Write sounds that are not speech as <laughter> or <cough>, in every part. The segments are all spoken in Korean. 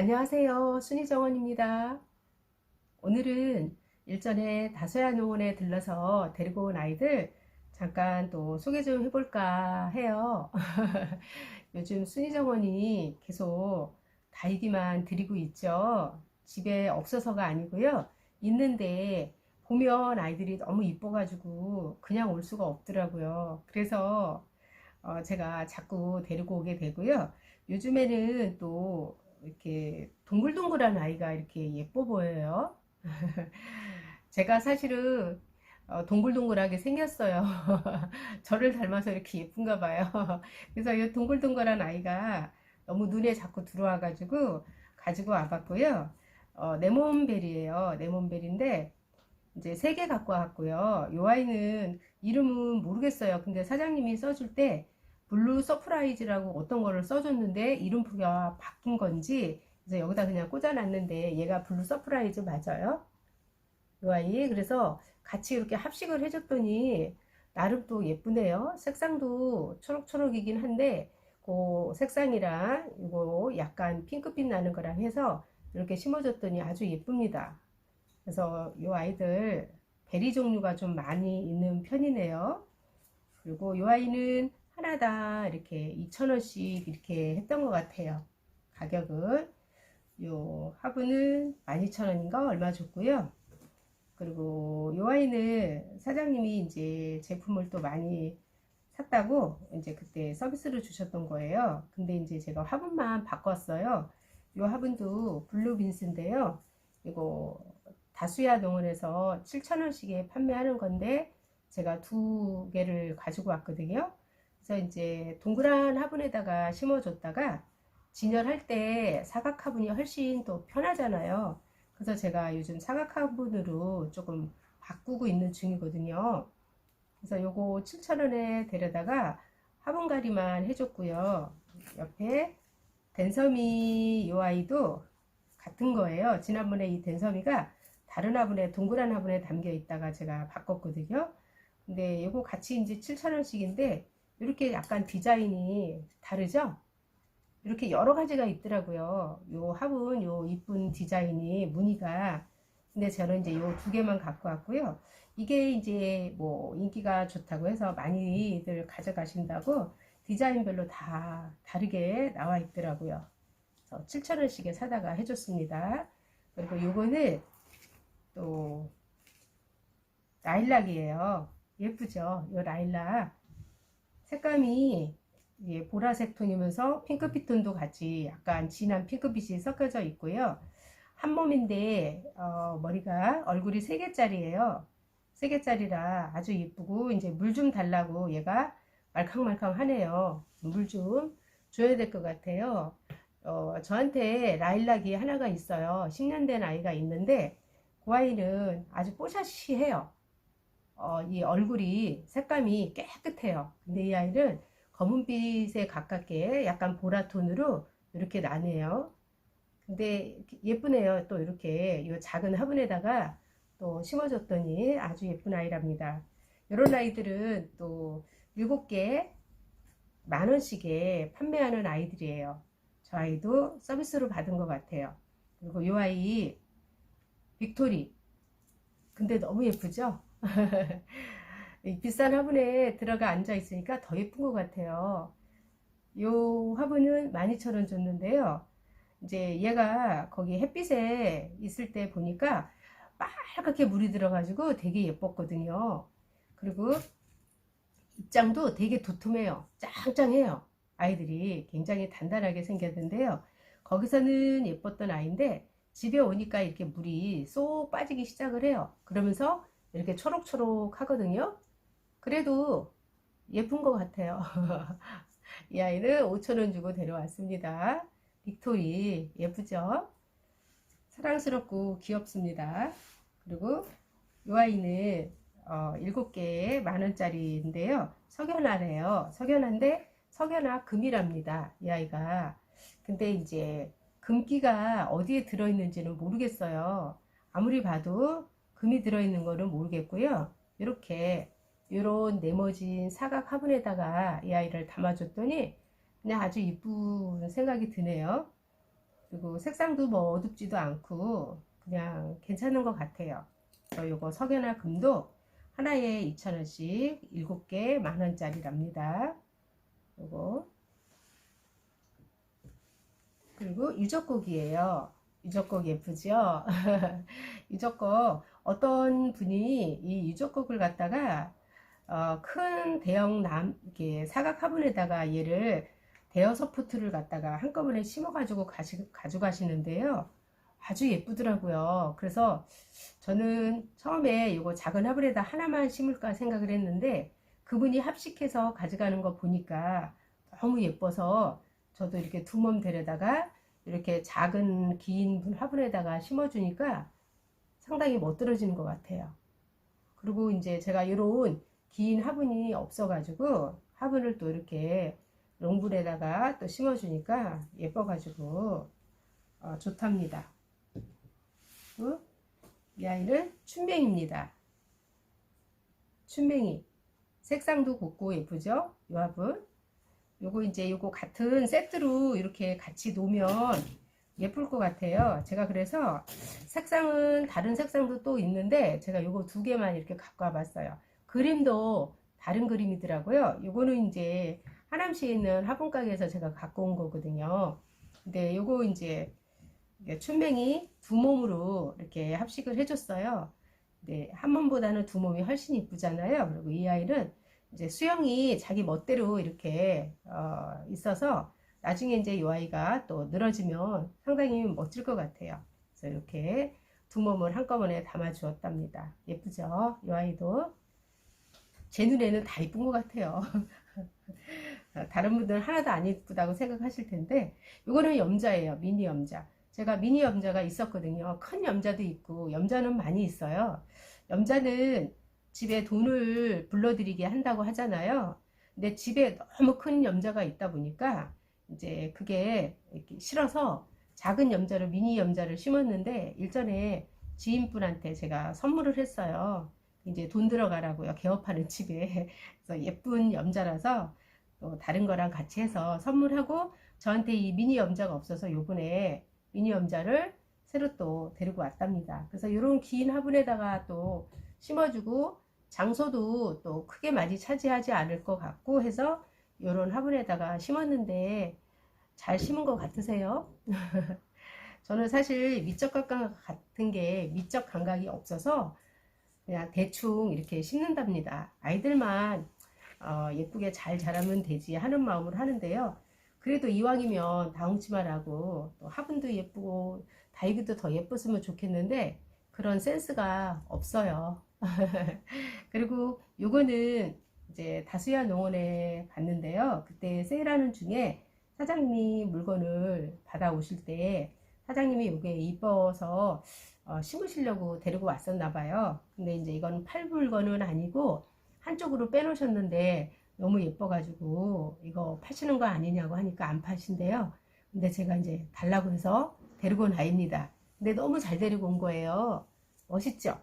안녕하세요. 순희정원입니다. 오늘은 일전에 다소야 농원에 들러서 데리고 온 아이들 잠깐 또 소개 좀 해볼까 해요. <laughs> 요즘 순희정원이 계속 다이기만 드리고 있죠. 집에 없어서가 아니고요. 있는데 보면 아이들이 너무 이뻐가지고 그냥 올 수가 없더라고요. 그래서 어, 제가 자꾸 데리고 오게 되고요. 요즘에는 또 이렇게 동글동글한 아이가 이렇게 예뻐 보여요. <laughs> 제가 사실은 어, 동글동글하게 생겼어요. <laughs> 저를 닮아서 이렇게 예쁜가 봐요. <laughs> 그래서 이 동글동글한 아이가 너무 눈에 자꾸 들어와가지고 가지고 와봤고요. 어, 레몬벨이에요. 레몬벨인데 이제 세 개 갖고 왔고요. 이 아이는 이름은 모르겠어요. 근데 사장님이 써줄 때 블루 서프라이즈라고 어떤 거를 써줬는데 이름표가 바뀐 건지 그래서 여기다 그냥 꽂아놨는데 얘가 블루 서프라이즈 맞아요? 이 아이 그래서 같이 이렇게 합식을 해줬더니 나름 또 예쁘네요. 색상도 초록초록이긴 한데 그 색상이랑 이거 약간 핑크빛 나는 거랑 해서 이렇게 심어줬더니 아주 예쁩니다. 그래서 이 아이들 베리 종류가 좀 많이 있는 편이네요. 그리고 이 아이는 하나당 이렇게 2,000원씩 이렇게 했던 것 같아요. 가격을. 요 화분은 12,000원인가 얼마 줬고요. 그리고 요 아이는 사장님이 이제 제품을 또 많이 샀다고 이제 그때 서비스로 주셨던 거예요. 근데 이제 제가 화분만 바꿨어요. 요 화분도 블루빈스인데요. 이거 다수야 농원에서 7,000원씩에 판매하는 건데 제가 두 개를 가지고 왔거든요. 그래서 이제 동그란 화분에다가 심어줬다가 진열할 때 사각 화분이 훨씬 또 편하잖아요. 그래서 제가 요즘 사각 화분으로 조금 바꾸고 있는 중이거든요. 그래서 요거 7,000원에 데려다가 화분가리만 해줬고요. 옆에 댄섬이 요 아이도 같은 거예요. 지난번에 이 댄섬이가 다른 화분에 동그란 화분에 담겨 있다가 제가 바꿨거든요. 근데 요거 같이 이제 7,000원씩인데 이렇게 약간 디자인이 다르죠? 이렇게 여러 가지가 있더라고요. 요 화분, 요 이쁜 디자인이 무늬가. 근데 저는 이제 요 두 개만 갖고 왔고요. 이게 이제 뭐 인기가 좋다고 해서 많이들 가져가신다고 디자인별로 다 다르게 나와 있더라고요. 그래서 7,000원씩에 사다가 해줬습니다. 그리고 요거는 또 라일락이에요. 예쁘죠? 요 라일락. 색감이 예, 보라색 톤이면서 핑크빛 톤도 같이 약간 진한 핑크빛이 섞여져 있고요. 한 몸인데 어, 머리가 얼굴이 3개짜리예요. 3개짜리라 아주 예쁘고 이제 물 좀 달라고 얘가 말캉말캉 하네요. 물 좀 줘야 될 것 같아요. 어, 저한테 라일락이 하나가 있어요. 10년 된 아이가 있는데 그 아이는 아주 뽀샤시해요. 어, 이 얼굴이 색감이 깨끗해요. 근데 이 아이는 검은빛에 가깝게 약간 보라톤으로 이렇게 나네요. 근데 예쁘네요. 또 이렇게 이 작은 화분에다가 또 심어줬더니 아주 예쁜 아이랍니다. 이런 아이들은 또 7개 만원씩에 판매하는 아이들이에요. 저 아이도 서비스로 받은 것 같아요. 그리고 이 아이 빅토리 근데 너무 예쁘죠? <laughs> 비싼 화분에 들어가 앉아 있으니까 더 예쁜 것 같아요. 요 화분은 12,000원 줬는데요. 이제 얘가 거기 햇빛에 있을 때 보니까 빨갛게 물이 들어가지고 되게 예뻤거든요. 그리고 입장도 되게 도톰해요. 짱짱해요. 아이들이 굉장히 단단하게 생겼는데요. 거기서는 예뻤던 아이인데 집에 오니까 이렇게 물이 쏙 빠지기 시작을 해요. 그러면서 이렇게 초록초록 하거든요. 그래도 예쁜 것 같아요. <laughs> 이 아이는 5천원 주고 데려왔습니다. 빅토리 예쁘죠? 사랑스럽고 귀엽습니다. 그리고 이 아이는 어, 7개에 만원짜리인데요. 석연화래요. 석연화인데 석연화 금이랍니다. 이 아이가. 근데 이제 금기가 어디에 들어있는지는 모르겠어요. 아무리 봐도 금이 들어있는 거는 모르겠고요. 이렇게 이런 네모진 사각 화분에다가 이 아이를 담아줬더니 그냥 아주 이쁜 생각이 드네요. 그리고 색상도 뭐 어둡지도 않고 그냥 괜찮은 것 같아요. 저 요거 석연화 금도 하나에 2,000원씩 7개 만원짜리랍니다. 요거 그리고 유적곡이에요. 유적곡 예쁘죠? <laughs> 유적곡 어떤 분이 이 유적곡을 갖다가 어, 큰 대형 남 이렇게 사각 화분에다가 얘를 대여섯 포트를 갖다가 한꺼번에 심어가지고 가시, 가져가시는데요. 아주 예쁘더라고요. 그래서 저는 처음에 이거 작은 화분에다 하나만 심을까 생각을 했는데 그분이 합식해서 가져가는 거 보니까 너무 예뻐서 저도 이렇게 두 몸 데려다가 이렇게 작은 긴 화분에다가 심어주니까 상당히 멋들어지는 것 같아요. 그리고 이제 제가 이런 긴 화분이 없어가지고 화분을 또 이렇게 롱불에다가 또 심어주니까 예뻐가지고 어, 좋답니다. 그리고 이 아이는 춘뱅입니다. 춘뱅이 색상도 곱고 예쁘죠? 이 화분 요거 이제 요거 같은 세트로 이렇게 같이 놓으면 예쁠 것 같아요. 제가 그래서 색상은 다른 색상도 또 있는데 제가 요거 두 개만 이렇게 갖고 와봤어요. 그림도 다른 그림이더라고요. 요거는 이제 하남시에 있는 화분 가게에서 제가 갖고 온 거거든요. 근데 요거 이제 춘맹이 두 몸으로 이렇게 합식을 해줬어요. 네, 한 몸보다는 두 몸이 훨씬 이쁘잖아요. 그리고 이 아이는 이제 수영이 자기 멋대로 이렇게 어, 있어서 나중에 이제 이 아이가 또 늘어지면 상당히 멋질 것 같아요. 그래서 이렇게 두 몸을 한꺼번에 담아 주었답니다. 예쁘죠? 이 아이도 제 눈에는 다 이쁜 것 같아요. <laughs> 다른 분들은 하나도 안 이쁘다고 생각하실 텐데 이거는 염자예요. 미니 염자. 제가 미니 염자가 있었거든요. 큰 염자도 있고 염자는 많이 있어요. 염자는 집에 돈을 불러들이게 한다고 하잖아요. 근데 집에 너무 큰 염자가 있다 보니까 이제 그게 싫어서 작은 염자를 미니 염자를 심었는데 일전에 지인분한테 제가 선물을 했어요. 이제 돈 들어가라고요. 개업하는 집에. 그래서 예쁜 염자라서 또 다른 거랑 같이 해서 선물하고 저한테 이 미니 염자가 없어서 요번에 미니 염자를 새로 또 데리고 왔답니다. 그래서 이런 긴 화분에다가 또 심어주고 장소도 또 크게 많이 차지하지 않을 것 같고 해서 이런 화분에다가 심었는데 잘 심은 것 같으세요? <laughs> 저는 사실 미적 감각 같은 게 미적 감각이 없어서 그냥 대충 이렇게 심는답니다. 아이들만 어, 예쁘게 잘 자라면 되지 하는 마음으로 하는데요. 그래도 이왕이면 다홍치만 하고 또 화분도 예쁘고 다육이도 더 예뻤으면 좋겠는데 그런 센스가 없어요. <laughs> 그리고 요거는 이제 다수야 농원에 갔는데요. 그때 세일하는 중에 사장님이 물건을 받아오실 때 사장님이 이게 이뻐서 어, 심으시려고 데리고 왔었나 봐요. 근데 이제 이건 팔 물건은 아니고 한쪽으로 빼놓으셨는데 너무 예뻐가지고 이거 파시는 거 아니냐고 하니까 안 파신대요. 근데 제가 이제 달라고 해서 데리고 온 아이입니다. 근데 너무 잘 데리고 온 거예요. 멋있죠?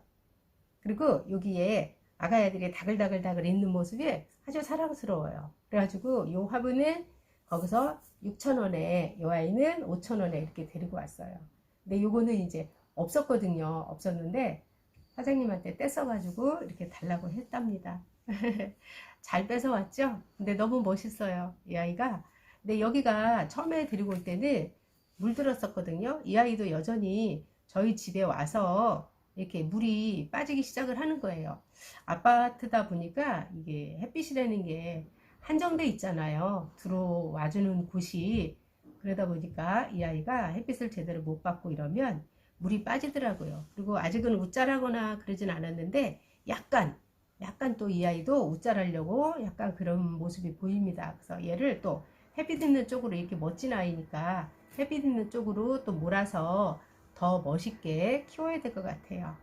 그리고 여기에 아가야들이 다글다글다글 있는 모습이 아주 사랑스러워요. 그래가지고 이 화분은 거기서 6,000원에 이 아이는 5,000원에 이렇게 데리고 왔어요. 근데 요거는 이제 없었거든요. 없었는데 사장님한테 떼써가지고 이렇게 달라고 했답니다. <laughs> 잘 뺏어왔죠? 근데 너무 멋있어요. 이 아이가. 근데 여기가 처음에 데리고 올 때는 물들었었거든요. 이 아이도 여전히 저희 집에 와서 이렇게 물이 빠지기 시작을 하는 거예요. 아파트다 보니까 이게 햇빛이라는 게 한정돼 있잖아요. 들어와주는 곳이. 그러다 보니까 이 아이가 햇빛을 제대로 못 받고 이러면 물이 빠지더라고요. 그리고 아직은 웃자라거나 그러진 않았는데 약간 약간 또 이 아이도 웃자라려고 약간 그런 모습이 보입니다. 그래서 얘를 또 햇빛 있는 쪽으로 이렇게 멋진 아이니까 햇빛 있는 쪽으로 또 몰아서 더 멋있게 키워야 될 것 같아요.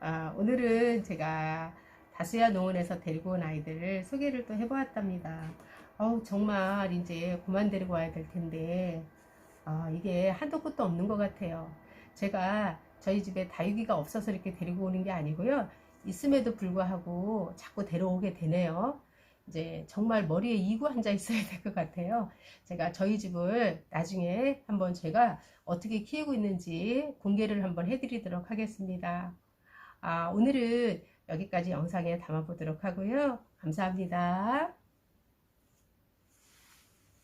아, <laughs> 오늘은 제가 다수야 농원에서 데리고 온 아이들을 소개를 또 해보았답니다. 어우, 정말 이제 그만 데리고 와야 될 텐데, 아, 이게 한도 끝도 없는 것 같아요. 제가 저희 집에 다육이가 없어서 이렇게 데리고 오는 게 아니고요. 있음에도 불구하고 자꾸 데려오게 되네요. 이제 정말 머리에 이고 앉아 있어야 될 것 같아요. 제가 저희 집을 나중에 한번 제가 어떻게 키우고 있는지 공개를 한번 해드리도록 하겠습니다. 아, 오늘은 여기까지 영상에 담아보도록 하고요. 감사합니다.